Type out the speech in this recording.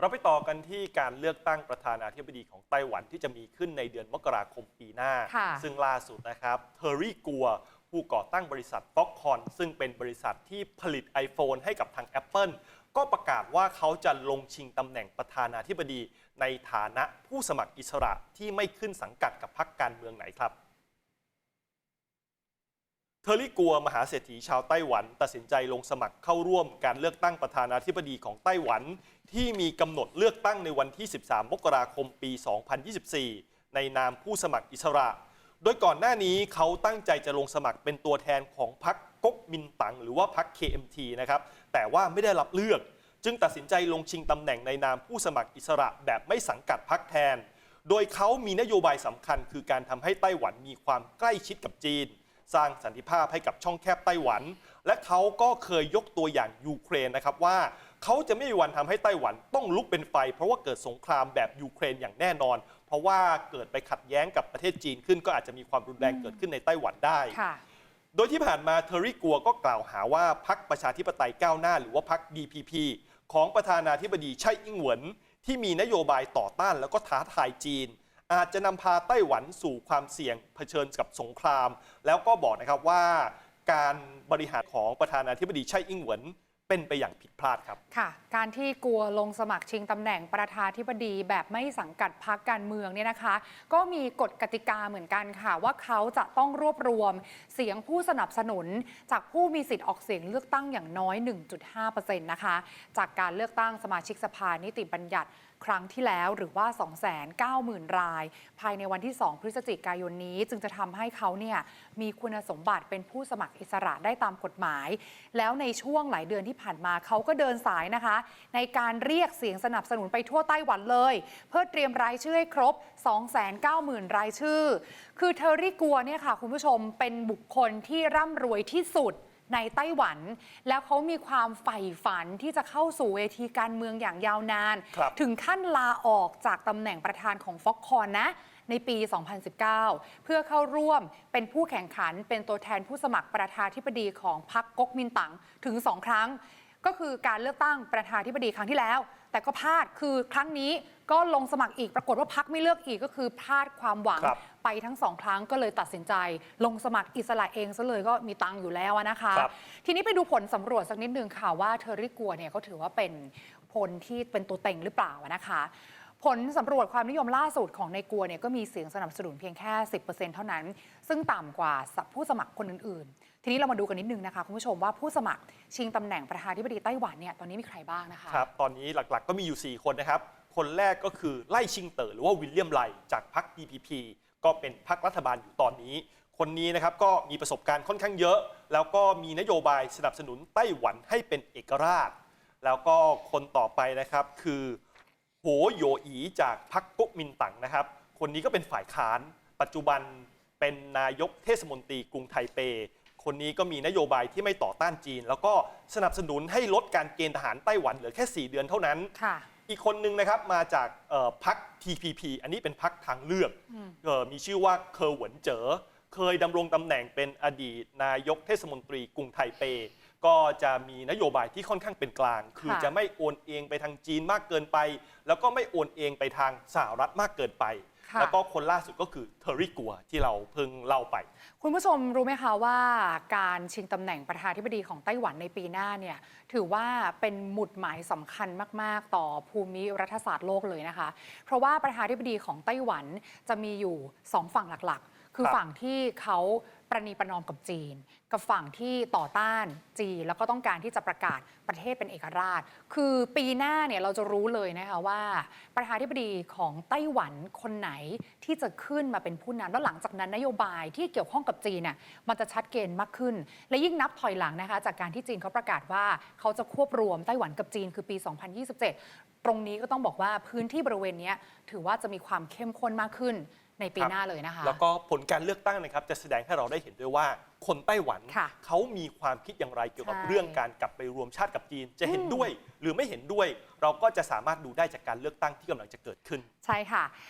เราไปต่อกันที่การเลือกตั้งประธานาธิบดีของไต้หวันที่จะมีขึ้นในเดือนมกราคมปีหน้าค่ะซึ่งล่าสุดนะครับเทอร์รี่กัวผู้ก่อตั้งบริษัท f o x c o n ซึ่งเป็นบริษัทที่ผลิต iPhone ให้กับทาง Apple ก็ประกาศว่าเขาจะลงชิงตำแหน่งประธานาธิบดี ในฐานะผู้สมัครอิสระที่ไม่ขึ้นสังกัดกับพรรคการเมืองไหนครับ เทอร์รี่กัวมหาเศรษฐีชาวไต้หวัน ตัดสินใจลงสมัครเข้าร่วมการเลือกตั้งประธานาธิบดีของไต้หวัน ที่มีกำหนดเลือกตั้งในวันที่ 13 มกราคมปี 2024 ในนามผู้สมัครอิสระ โดยก่อนหน้านี้เขาตั้งใจจะลงสมัครเป็นตัวแทนของพรรคก๊กมินตั๋งหรือว่าพรรค KMT นะครับแต่ว่าไม่ได้รับเลือก จึงตัดสินใจลงชิงตำแหน่งในนามผู้สมัครอิสระแบบไม่สังกัดพรรคแทน โดยเขามีนโยบายสำคัญคือการทำให้ไต้หวันมีความใกล้ชิดกับจีน สร้างสันติภาพให้กับช่องแคบไต้หวัน และเขาก็เคยยกตัวอย่างยูเครนนะครับว่าเขาจะไม่มีวันทำให้ไต้หวันต้องลุกเป็นไฟ เพราะว่าเกิดสงครามแบบยูเครนอย่างแน่นอน เพราะว่าเกิดไปขัดแย้งกับประเทศจีนขึ้น ก็อาจจะมีความรุนแรงเกิดขึ้นในไต้หวันได้ค่ะโดยที่ผ่านมาเทอร์รี่กัวก็กล่าวหาว่าพรรคประชาธิปไตยก้าวหน้า หรือว่าพรรค DPP ของประธานาธิบดีไช่อิงเหวินที่มีนโยบายต่อต้านแล้วก็ท้าทายจีน อาจจะนำพาไต้หวันสู่ความเสี่ยงเผชิญกับสงคราม แล้วก็บอกนะครับว่าการบริหารของประธานาธิบดีไช่อิงเหวิน เป็นไปอย่างผิดพลาดครับ ค่ะ การที่กลัวลงสมัครชิงตำแหน่งประธานธิบดีแบบไม่สังกัดพรรคการเมืองเนี่ยนะคะ ก็มีกฎกติกาเหมือนกันค่ะ ว่าเขาจะต้องรวบรวมเสียงผู้สนับสนุน จากผู้มีสิทธิ์ออกเสียงเลือกตั้งอย่างน้อย 1.5%นะคะ จากการเลือกตั้งสมาชิกสภานิติบัญญัติครั้งที่แล้วหรือว่า 290,000 ราย ภายในวันที่ 2 พฤศจิกายนนี้ จึงจะทำให้เขาเนี่ยมีคุณสมบัติเป็นผู้สมัครอิสระได้ตามกฎหมาย แล้วในช่วงหลายเดือนที่ผ่านมาเขาก็เดินสายนะคะ ในการเรียกเสียงสนับสนุนไปทั่วไต้หวันเลย เพื่อเตรียมรายชื่อให้ครบ 290,000 รายชื่อ คือเทอร์รี่กัวเนี่ยค่ะ คุณผู้ชมเป็นบุคคลที่ร่ำรวยที่สุดในไต้หวัน แล้วเขามีความใฝ่ฝันที่จะเข้าสู่เวทีการเมืองอย่างยาวนานครับถึงขั้นลาออกจากตำแหน่งประธานของฟ็อกคอนนะ ในปี 2019 เพื่อเข้าร่วมเป็นผู้แข่งขันเป็นตัวแทนผู้สมัครประธาธิบดีของพรรคก๊กมินตั๋งถึง 2 ครั้ง ก็คือการเลือกตั้งประธาธิบดีครั้งที่แล้ว แต่ก็พลาดคือครั้งนี้ก็ลงสมัครอีกปรากฏว่าพักไม่เลือกอีกก็คือพลาดความหวัง ครับไปทั้งสองครั้งก็เลยตัดสินใจ ลงสมัครอิสระเองซะเลยก็มีตังค์อยู่แล้วอะนะคะ ครับ ทีนี้ไปดูผลสำรวจสักนิดนึงค่ะว่าเทอร์รี่กัวเนี่ยเขาถือว่าเป็นพลที่เป็นตัวเต็งหรือเปล่าอะนะคะ ผลสำรวจความนิยมล่าสุดของในกัวเนี่ยก็มีเสียงสนับสนุนเพียงแค่ 10%เท่านั้น ซึ่งต่ำกว่าผู้สมัครคนอื่น ๆ ทีนี้เรามาดูกันนิดนึงนะคะ คุณผู้ชมว่าผู้สมัครชิงตำแหน่งประธานาธิบดีไต้หวันเนี่ยตอนนี้มีใครบ้างนะคะครับตอนนี้หลักๆ ก็มีอยู่ 4 คนนะครับ คนแรกก็คือไล่ชิงเต๋อหรือว่าวิลเลียมไลจากพรรค DPP ก็เป็นพรรครัฐบาลอยู่ตอนนี้ คนนี้นะครับก็มีประสบการณ์ค่อนข้างเยอะ แล้วก็มีนโยบายสนับสนุนไต้หวันให้เป็นเอกราช แล้วก็คนต่อไปนะครับคือ โหโยอีจากพรรคก๊กมินตั๋งนะครับ คนนี้ก็เป็นฝ่ายค้าน ปัจจุบันเป็นนายกเทศมนตรีกรุงไทเป คนนี้ก็มีนโยบายที่ไม่ต่อต้านจีน แล้วก็สนับสนุนให้ลดการเกณฑ์ทหารไต้หวันเหลือแค่ 4 เดือนเท่านั้นค่ะอีกคนหนึ่งนะครับมาจากเอ่อพรรค TPP อันนี้เป็นพรรคทางเลือกเอ่อมีชื่อว่าเคอเหวินเจ๋อเคยดำรงตำแหน่งเป็นอดีตนายกเทศมนตรีกรุงไทเป ก็จะมีนโยบายที่ค่อนข้างเป็นกลาง คือค่ะจะไม่โอนเองไปทางจีนมากเกินไป แล้วก็ไม่โอนเองไปทางสหรัฐมากเกินไปค่ะแล้วก็คนล่าสุดก็คือเทอร์รี่กัวที่เราเพิ่งเล่าไป คุณผู้ชมรู้ไหมคะว่าการชิงตำแหน่งประธานาธิบดีของไต้หวันในปีหน้าเนี่ยถือว่าเป็นหมุดหมายสำคัญมาก ๆ ต่อภูมิรัฐศาสตร์โลกเลยนะคะ เพราะว่าประธานาธิบดีของไต้หวันจะมีอยู่สองฝั่งหลักๆ คือครับฝั่งที่เขา ประนีประนอมกับจีน กับฝั่งที่ต่อต้านจีน แล้วก็ต้องการที่จะประกาศประเทศเป็นเอกราช คือปีหน้าเนี่ยเราจะรู้เลยนะคะว่า ประธานาธิบดีของไต้หวันคนไหนที่จะขึ้นมาเป็นผู้นำแล้วหลังจากนั้นนโยบายที่เกี่ยวข้องกับจีนน่ะมันจะชัดเจนมากขึ้น และยิ่งนับถอยหลังนะคะ จากการที่จีนเขาประกาศว่าเขาจะควบรวมไต้หวันกับจีนคือปี 2027 ตรงนี้ก็ต้องบอกว่าพื้นที่บริเวณนี้ถือว่าจะมีความเข้มข้นมากขึ้น ในปีหน้าเลยนะคะ แล้วก็ผลการเลือกตั้งนะครับจะแสดงให้เราได้เห็นด้วยว่าคนไต้หวันค่ะเขามีความคิดอย่างไรเกี่ยวกับใช่เรื่องการกลับไปรวมชาติกับจีน จะเห็นอืมด้วยหรือไม่เห็นด้วย เราก็จะสามารถดูได้จากการเลือกตั้งที่กำลังจะเกิดขึ้น ใช่ค่ะ